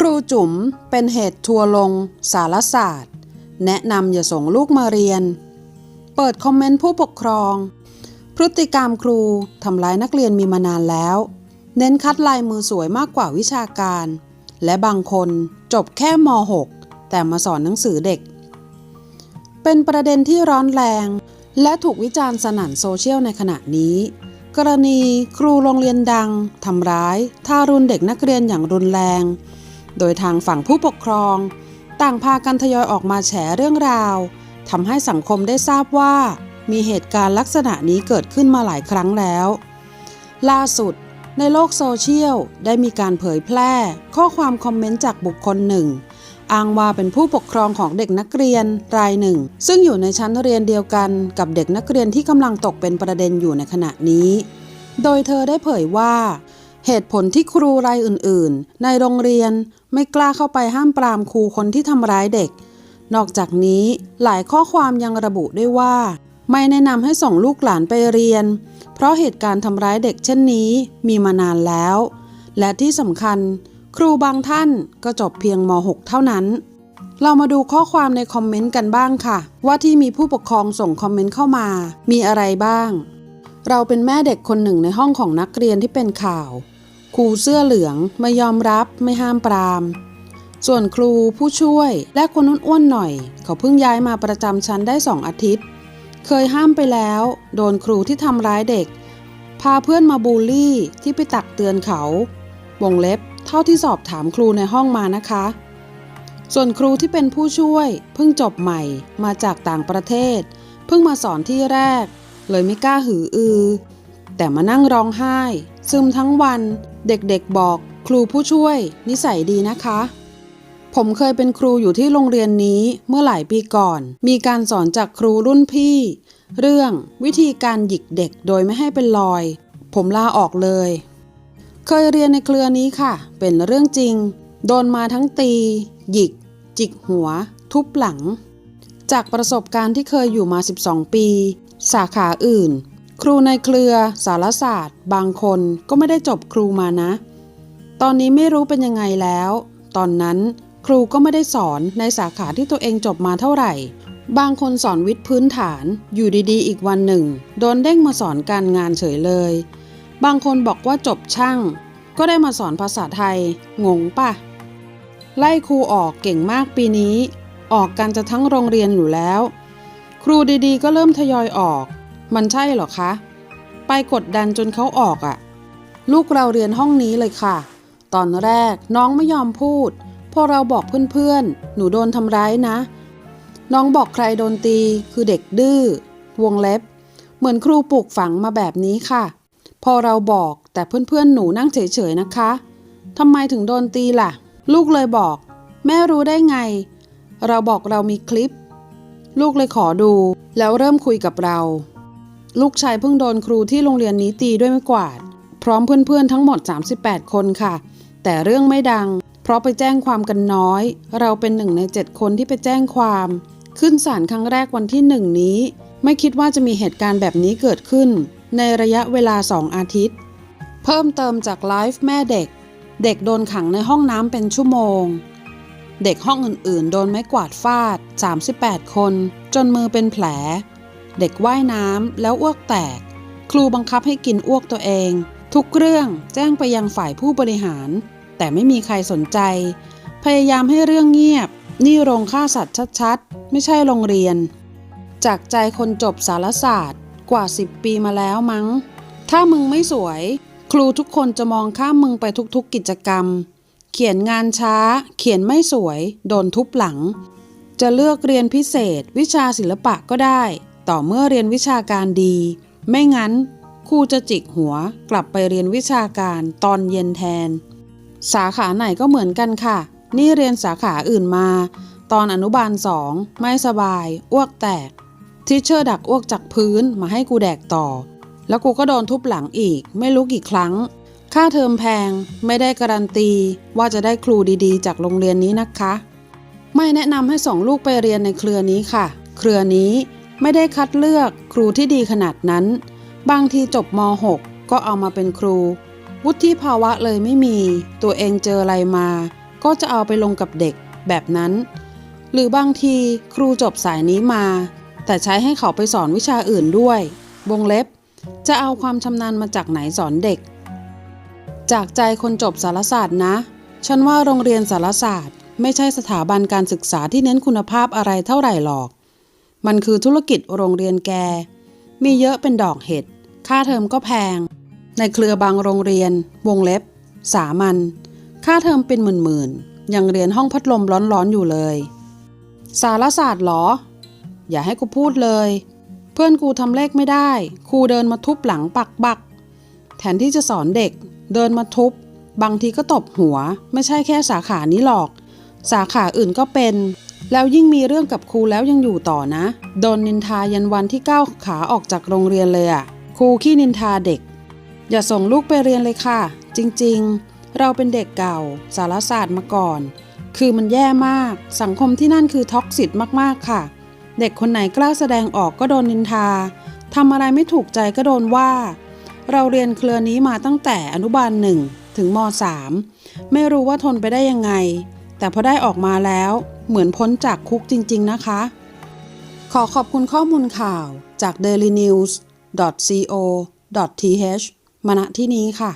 ครูจุ๋มเป็นเหตุทัวร์ลง สารศาสตร์ แนะนำอย่าส่งลูกมาเรียน เปิดคอมเมนต์ผู้ปกครอง พฤติกรรมครูทำร้ายนักเรียนมีมานานแล้ว เน้นคัดลายมือสวยมากกว่าวิชาการ และบางคนจบแค่ม .6 แต่มาสอนหนังสือเด็ก เป็นประเด็นที่ร้อนแรง และถูกวิจารณ์สนั่นโซเชียลในขณะนี้กรณีครูโรงเรียนดังทำร้ายทารุณเด็กนักเรียนอย่างรุนแรง โดยทางฝั่งผู้ปกครอง ต่างพากันทยอยออกมาแฉเรื่องราวทำให้สังคมได้ทราบว่า มีเหตุการณ์ลักษณะนี้เกิดขึ้นมาหลายครั้งแล้ว ล่าสุด ในโลกโซเชียลได้มีการเผยแพร่ ข้อความคอมเมนต์จากบุคคลหนึ่งอ้างว่าเป็นผู้ปกครองของเด็กนักเรียนรายหนึ่ง ซึ่งอยู่ในชั้นเรียนเดียวกันกับเด็กนักเรียนที่กำลังตกเป็นประเด็นอยู่ในขณะนี้ โดยเธอได้เผยว่า เหตุผลที่ครูรายอื่นๆ ในโรงเรียนไม่กล้าเข้าไปห้ามปรามครูคนที่ทำร้ายเด็ก นอกจากนี้หลายข้อความยังระบุด้วยว่า ไม่แนะนำให้ส่งลูกหลานไปเรียน เพราะเหตุการณ์ทำร้ายเด็กเช่นนี้มีมานานแล้ว และที่สำคัญ ครูบางท่านก็จบเพียงม .6 เท่านั้น เรามาดูข้อความในคอมเมนต์กันบ้างค่ะ ว่าที่มีผู้ปกครองส่งคอมเมนต์เข้ามา มีอะไรบ้างเราเป็นแม่เด็กคนหนึ่งในห้องของนักเรียนที่เป็นข่าว รูเสื้อเหลืองไม่ยอมรับไม่ห้ามปรามส่วนครูผู้ช่วยและคนอ้วนๆหน่อย เขาเพิ่งย้ายมาประจำชั้นได้สองอาทิตย์ เคยห้ามไปแล้ว โดนครูที่ทำร้ายเด็ก พาเพื่อนมาบูลลี่ที่ไปตักเตือนเขาวงเล็บเท่าที่สอบถามครูในห้องมานะคะ ส่วนครูที่เป็นผู้ช่วย เพิ่งจบใหม่มาจากต่างประเทศ เพิ่งมาสอนที่แรก เลยไม่กล้าหืออือ แต่มานั่งร้องไห้ ซึมทั้งวัน เด็กๆบอกครูผู้ช่วย นิสัยดีนะคะ ผมเคยเป็นครูอยู่ที่โรงเรียนนี้เมื่อหลายปีก่อน มีการสอนจากครูรุ่นพี่ เรื่องวิธีการหยิกเด็กโดยไม่ให้เป็นรอย ผมลาออกเลย เคยเรียนในเครือนี้ค่ะ เป็นเรื่องจริง โดนมาทั้งตี หยิก จิกหัว ทุบหลัง จากประสบการณ์ที่เคยอยู่มา 12 ปี สาขาอื่น ครูในเครือ สารศาสตร์ บางคนก็ไม่ได้จบครูมานะ ตอนนี้ไม่รู้เป็นยังไงแล้ว ตอนนั้นครูก็ไม่ได้สอนในสาขาที่ตัวเองจบมาเท่าไหร่ บางคนสอนวิทย์พื้นฐาน อยู่ดีๆ อีกวันหนึ่ง โดนเด้งมาสอนการงานเฉยเลย บางคนบอกว่าจบช่าง ก็ได้มาสอนภาษาไทย งงปะไล่ครูออกเก่งมากปีนี้ ออกกันจะทั้งโรงเรียนอยู่แล้ว ครูดีๆ ก็เริ่มทยอยออก มันใช่เหรอคะ ไปกดดันจนเขาออกอะ่ะ ลูกเราเรียนห้องนี้เลยค่ะ ตอนแรกน้องไม่ยอมพูด พอเราบอกเพื่อนๆ หนูโดนทำร้ายนะ น้องบอกใครโดนตีคือเด็กดื้อ วงเล็บ เหมือนครูปลูกฝังมาแบบนี้ค่ะ พอเราบอกแต่เพื่อนๆ หนูนั่งเฉยๆนะคะทำไมถึงโดนตีล่ะ ลูกเลยบอก แม่รู้ได้ไง เราบอกเรามีคลิป ลูกเลยขอดูแล้วเริ่มคุยกับเรา ลูกชายเพิ่งโดนครูที่โรงเรียนนี้ตีด้วยไม้กวาด พร้อมเพื่อนๆทั้งหมด 38 คนค่ะ แต่เรื่องไม่ดัง เพราะไปแจ้งความกันน้อย เราเป็นหนึ่งใน 7 คนที่ไปแจ้งความ ขึ้นศาลครั้งแรกวันที่หนึ่งนี้ ไม่คิดว่าจะมีเหตุการณ์แบบนี้เกิดขึ้น ในระยะเวลา 2 อาทิตย์ เพิ่มเติมจากไลฟ์แม่เด็ก เด็กโดนขังในห้องน้ำเป็นชั่วโมงเด็กห้องอื่นๆ โดนไม้กวาดฟาด 38 คน จนมือเป็นแผล เด็กว่ายน้ำแล้วอ้วกแตก ครูบังคับให้กินอ้วกตัวเอง ทุกเรื่องแจ้งไปยังฝ่ายผู้บริหาร แต่ไม่มีใครสนใจ พยายามให้เรื่องเงียบ นี่โรงฆ่าสัตว์ชัดๆ ไม่ใช่โรงเรียน จากใจคนจบสารศาสตร์กว่า 10 ปีมาแล้วมั้ง ถ้ามึงไม่สวย ครูทุกคนจะมองข้ามมึงไปทุกๆกิจกรรม เขียนงานช้า เขียนไม่สวย โดนทุบหลัง จะเลือกเรียนพิเศษ วิชาศิลปะก็ได้ ต่อเมื่อเรียนวิชาการดี ไม่งั้นครูจะจิกหัวกลับไปเรียนวิชาการตอนเย็นแทน สาขาไหนก็เหมือนกันค่ะ นี่เรียนสาขาอื่นมา ตอนอนุบาลสองไม่สบาย อ้วกแตก ทิเชอร์ดักอ้วกจากพื้นมาให้กูแดกต่อ แล้วกูก็โดนทุบหลังอีก ไม่รู้กี่ครั้ง ค่าเทอมแพงไม่ได้การันตีว่าจะได้ครูดีๆ จากโรงเรียนนี้นะคะ ไม่แนะนำให้ส่งลูกไปเรียนในเครือนี้ค่ะ เครือนี้ ไม่ได้คัดเลือกครูที่ดีขนาดนั้น บางทีจบม .6 ก็เอามาเป็นครู วุฒิภาวะเลยไม่มี ตัวเองเจออะไรมา ก็จะเอาไปลงกับเด็กแบบนั้น หรือบางทีครูจบสายนี้มา แต่ใช้ให้เขาไปสอนวิชาอื่นด้วย วงเล็บ จะเอาความชำนาญมาจากไหนสอนเด็ก จากใจคนจบสารศาสตร์นะ ฉันว่าโรงเรียนสารศาสตร์ ไม่ใช่สถาบันการศึกษาที่เน้นคุณภาพอะไรเท่าไหร่หรอก มันคือธุรกิจโรงเรียนแก มีเยอะเป็นดอกเห็ด ค่าเทอมก็แพง ในเครือบางโรงเรียน วงเล็บ สามัญ ค่าเทอมเป็นหมื่นๆ ยังเรียนห้องพัดลมร้อนๆอยู่เลย สารศาสตร์เหรอ อย่าให้กูพูดเลย เพื่อนกูทำเลขไม่ได้ ครูเดินมาทุบหลังปักบัก แทนที่จะสอนเด็ก เดินมาทุบ บางทีก็ตบหัว ไม่ใช่แค่สาขานี้หรอก สาขาอื่นก็เป็น แล้วยิ่งมีเรื่องกับครูแล้วยังอยู่ต่อนะ โดนนินทายันวันที่ก้าวขาออกจากโรงเรียนเลยอะครูขี้นินทาเด็ก อย่าส่งลูกไปเรียนเลยค่ะ จริงๆ เราเป็นเด็กเก่า สารศาสตร์มาก่อน คือมันแย่มาก สังคมที่นั่นคือท็อกซิตมากๆค่ะ เด็กคนไหนกล้าแสดงออกก็โดนนินทาทำอะไรไม่ถูกใจก็โดนว่า เราเรียนเครือนี้มาตั้งแต่อนุบาลหนึ่งถึงมสามไม่รู้ว่าทนไปได้ยังไง แต่พอได้ออกมาแล้วเหมือนพ้นจากคุกจริง ๆ นะคะ ขอขอบคุณข้อมูลข่าวจาก dailynews.co.th มาณที่นี้ค่ะ